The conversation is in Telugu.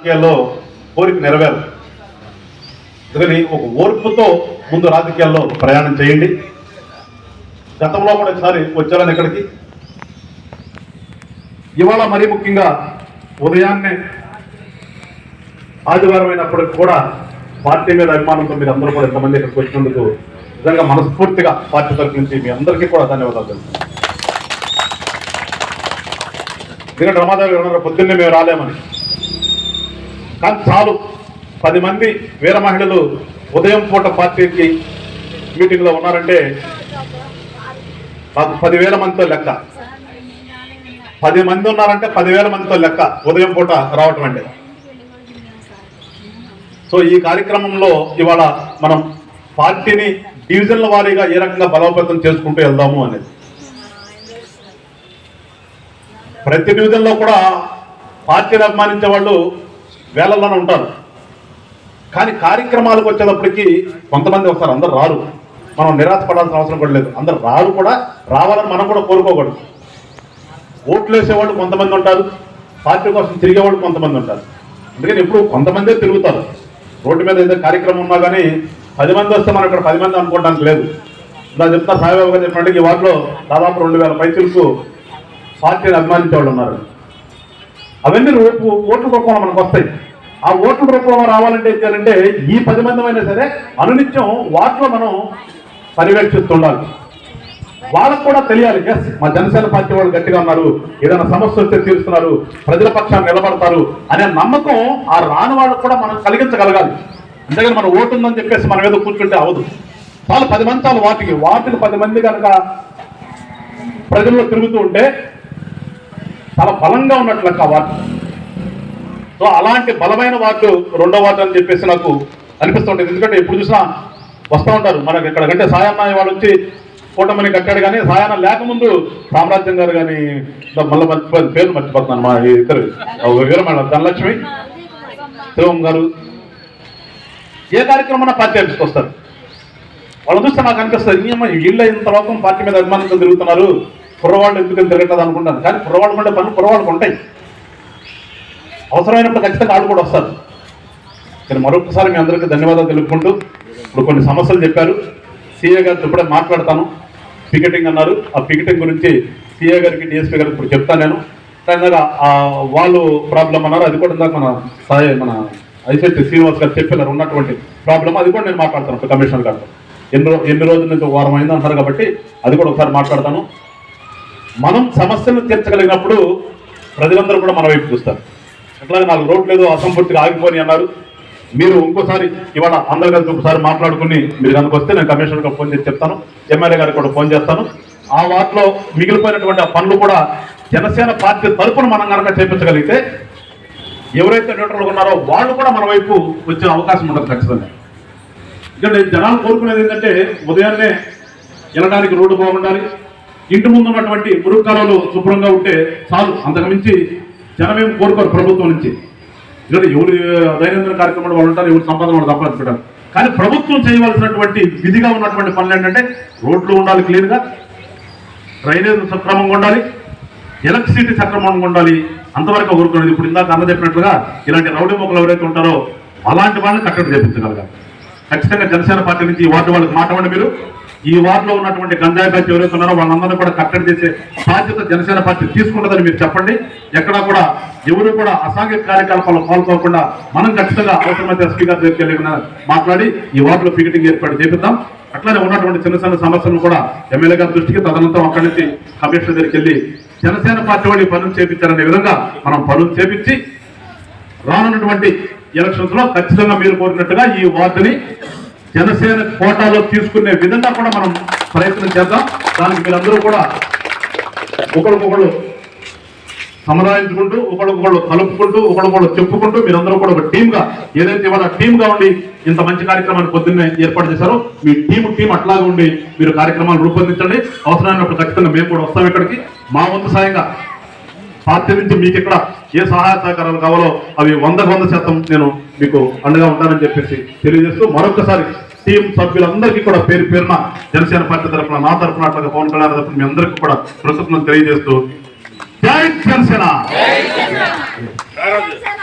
రాజకీయాల్లో కోరిక నెరవేరదు. అందుకని ఒక ఓర్పుతో ముందు రాజకీయాల్లో ప్రయాణం చేయండి. గతంలో కూడా ఒకసారి వచ్చారని ఇక్కడికి. ఇవాళ మరీ ముఖ్యంగా ఉదయాన్నే ఆదివారం అయినప్పటికి కూడా పార్టీ మీద అభిమానంతో మీరు అందరూ కూడా ఇంతమంది ఇక్కడికి వచ్చినందుకు నిజంగా మనస్ఫూర్తిగా పార్టీ తరఫు నుంచి మీ అందరికీ కూడా ధన్యవాదాలు తెలుపుతున్నాను. ఎందుకంటే రమాదేవి గారు పొద్దున్నే మేము రాలేమని. కానీ చాలు. పది మంది వీర మహిళలు ఉదయం పూట పార్టీకి మీటింగ్లో ఉన్నారంటే మాకు పదివేల మందితో లెక్క. పది మంది ఉన్నారంటే పదివేల మందితో లెక్క ఉదయం పూట రావటం అంటే సో ఈ కార్యక్రమంలో ఇవాళ మనం పార్టీని డివిజన్ల వారీగా ఏ రకంగా బలోపేతం చేసుకుంటూ వెళ్దాము అనేది. ప్రతి డివిజన్లో కూడా పార్టీని అభిమానించే వాళ్ళు వేలల్లోనే ఉంటారు. కానీ కార్యక్రమాలకు వచ్చేటప్పటికి కొంతమంది వస్తారు అందరు రారు. మనం నిరాశపడాల్సిన అవసరం కూడా లేదు. అందరు రారు కూడా రావాలని మనం కూడా కోరుకోకూడదు. ఓట్లు వేసేవాళ్ళు కొంతమంది ఉంటారు. పార్టీ కోసం తిరిగేవాళ్ళు కొంతమంది ఉంటారు. అందుకని ఎప్పుడు కొంతమందే తిరుగుతారు. రోడ్డు మీద ఏదో కార్యక్రమం ఉన్నా కానీ పది మంది వస్తే మనం ఇక్కడ పది మంది అనుకోవడానికి లేదు. ఇలా చెప్తా సాయిబాబు గారు చెప్పినట్టు ఈ వాటిలో దాదాపు రెండు వేల పైసలకు పార్టీని అభిమానించే వాళ్ళు ఉన్నారు. అవన్నీ రేపు ఓట్ల రూపంలో మనకు వస్తాయి. ఆ ఓట్ల రూపంలో రావాలంటే ఏం చేయాలంటే ఈ పది మంది అయినా సరే అనునిత్యం వాటిలో మనం పర్యవేక్షిస్తుండాలి. వాళ్ళకు కూడా తెలియాలి. ఎస్ మా జనసేన పార్టీ వాళ్ళు గట్టిగా ఉన్నారు. ఏదైనా సమస్య వస్తే తీరుస్తున్నారు. ప్రజల పక్షాన్ని నిలబడతారు అనే నమ్మకం ఆ రాని వాళ్ళకు కూడా మనం కలిగించగలగాలి. అందుకని మన ఓటు ఉందని చెప్పేసి మనం ఏదో కూర్చుంటే అవదు చాలు పది మంది చాలు వాటికి. వాటికి పది మంది కనుక ప్రజల్లో తిరుగుతూ ఉంటే చాలా బలంగా ఉన్నట్లు లెక్క వాటికి సో అలాంటి బలమైన వార్డు రెండో వార్డు అని చెప్పేసి నాకు అనిపిస్తుంటుంది. ఎందుకంటే ఎప్పుడు చూసినా వస్తూ ఉంటారు. మనకి ఇక్కడ కంటే సాయన్న వాళ్ళు వచ్చి కూటమిని కట్టాడు కానీ సాయన లేకముందు సామ్రాజ్యం గారు కానీ మళ్ళీ మర్చిపోయింది పేరు మర్చిపోతున్నాను మా ఇద్దరు. వివరం ధనలక్ష్మి శివం గారు. ఏ కార్యక్రమం పార్టీ ఆఫీస్కి వస్తారు. వాళ్ళు చూస్తే నాకు అనిపిస్తుంది వీళ్ళ ఇంత లోకం పార్టీ మీద అభిమానంతో తిరుగుతున్నారు. కుర్రవాళ్ళు ఎందుకు తిరగట్లేదు అనుకుంటాను. కానీ కుర్రవాళ్ళు ఉండే పనులు కుర్రవాళ్ళకు ఉంటాయి. అవసరమైనప్పుడు ఖచ్చితంగా వాళ్ళు కూడా వస్తారు. నేను మరొకసారి మీ అందరికీ ధన్యవాదాలు తెలుపుకుంటూ ఇప్పుడు కొన్ని సమస్యలు చెప్పారు. సీఏ గారితో ఇప్పుడే మాట్లాడతాను. పికెటింగ్ అన్నారు. ఆ పికెటింగ్ గురించి సీఏ గారికి డిఎస్పీ గారికి ఇప్పుడు చెప్తాను నేను. కానీ వాళ్ళు ప్రాబ్లం అన్నారు. అది కూడా ఇందాక మన సాయి మన ఐసెట్ శ్రీనివాస్ గారు చెప్పినారు ఉన్నటువంటి ప్రాబ్లం అది కూడా నేను మాట్లాడతాను ఇప్పుడు కమిషనర్ గారితో. ఎన్ని రో- ఎన్ని రోజుల నుంచి వారం అయింది అంటారు కాబట్టి అది కూడా ఒకసారి మాట్లాడతాను. మనం సమస్యలను తీర్చగలిగినప్పుడు ప్రజలందరూ కూడా మన వైపు చూస్తారు. అట్లాగే నాకు రోడ్లు ఏదో అసంపూర్తిగా ఆగిపోయి అన్నారు. మీరు ఇంకోసారి ఇవాళ అందరు కలిసి ఒకసారి మాట్లాడుకుని మీరు కనుక వస్తే నేను కమిషనర్ గారు ఫోన్ చేసి చెప్తాను ఎమ్మెల్యే గారికి కూడా ఫోన్ చేస్తాను. ఆ వాటిలో మిగిలిపోయినటువంటి ఆ పనులు కూడా జనసేన పార్టీ తరపున మనం కనుక చేపించగలిగితే ఎవరైతే న్యూట్రల్ ఉన్నారో వాళ్ళు కూడా మన వైపు వచ్చే అవకాశం ఉండదు ఖచ్చితంగా. ఎందుకంటే జనాలు కోరుకునేది ఏంటంటే ఉదయాన్నే వెళ్ళడానికి రోడ్డు బాగుండాలి ఇంటి ముందు ఉన్నటువంటి మురుగు కాలువలు శుభ్రంగా ఉంటే చాలు. అంతకుమించి మించి జనమేం కోరుకోరు ప్రభుత్వం నుంచి. ఎందుకంటే ఎవరు దైనందిన కార్యక్రమాలు వాళ్ళు ఉంటారు ఎవరు సంపాదన వాళ్ళు సంపాదించుకుంటారు కానీ ప్రభుత్వం చేయవలసినటువంటి విధిగా ఉన్నటువంటి పనులు ఏంటంటే రోడ్లు ఉండాలి క్లీన్గా డ్రైనేజ్ సక్రమంగా ఉండాలి ఎలక్ట్రిసిటీ సక్రమంగా ఉండాలి. అంతవరకు ఊరుకునేది ఇప్పుడు ఇందాక అన్న చెప్పినట్లుగా ఇలాంటి రౌడీ మొక్కలు ఎవరైతే ఉంటారో అలాంటి వాళ్ళని కట్టడి చేపించగలగాలి. ఖచ్చితంగా జనసేన పార్టీ నుంచి ఈ వార్డు వాళ్ళకి మాట్లాడండి మీరు. ఈ వార్డులో ఉన్నటువంటి గంజాయి బ్యాచ్ ఎవరైతే ఉన్నారో వాళ్ళందరినీ కూడా కట్టడి చేసే బాధ్యత జనసేన పార్టీ తీసుకుంటుందని మీరు చెప్పండి. ఎక్కడా కూడా ఎవరు కూడా అసాంఘిక కార్యకలాపాలు పాల్గొకుండా మనం ఖచ్చితంగా అవసరమైతే స్పీకర్ దగ్గరికి వెళ్ళి మాట్లాడి ఈ వార్డులో పికెటింగ్ ఏర్పాటు చేపిద్దాం. అట్లానే ఉన్నటువంటి చిన్న చిన్న సమస్యలను కూడా ఎమ్మెల్యే గారి దృష్టికి తదనంతరం అక్కడి నుంచి కమిషనర్ దగ్గరికి వెళ్ళి జనసేన పార్టీ వాళ్ళు ఈ పనులు చేపించారనే విధంగా మనం పనులు చేపించి రానున్నటువంటి ఎలక్షన్స్లో ఖచ్చితంగా మీరు కోరినట్టుగా ఈ వార్డుని జనసేన కోటాలో తీసుకునే విధంగా కూడా మనం ప్రయత్నం చేద్దాం. దానికి మీరందరూ కూడా ఒకరికొకళ్ళు సమరాయించుకుంటూ ఒకరికొకళ్ళు కలుపుకుంటూ ఒకరికొకళ్ళు చెప్పుకుంటూ మీరందరూ కూడా ఒక టీంగా ఏదైతే ఇవాళ టీంగా ఉండి ఇంత మంచి కార్యక్రమాన్ని పొద్దున్నే ఏర్పాటు చేశారో మీ టీం టీం అట్లాగే ఉండి మీరు కార్యక్రమాలు రూపొందించండి. అవసరమైనప్పుడు ఖచ్చితంగా మేము కూడా వస్తాం ఇక్కడికి. మా వంతు సాయంగా పార్టీ నుంచి మీకు ఇక్కడ ఏ సహాయ సహకారాలు కావాలో అవి వందకు వంద శాతం నేను మీకు అండగా ఉంటానని చెప్పేసి తెలియజేస్తూ మరొకసారి టీం సభ్యులందరికీ కూడా పేరు పేరున జనసేన పార్టీ తరఫున నా తరఫున అట్లాగే పవన్ కళ్యాణ్ తరఫున మీ అందరికీ కూడా కృతజ్ఞతలు తెలియజేస్తూ జై జనసేన! జనసేన!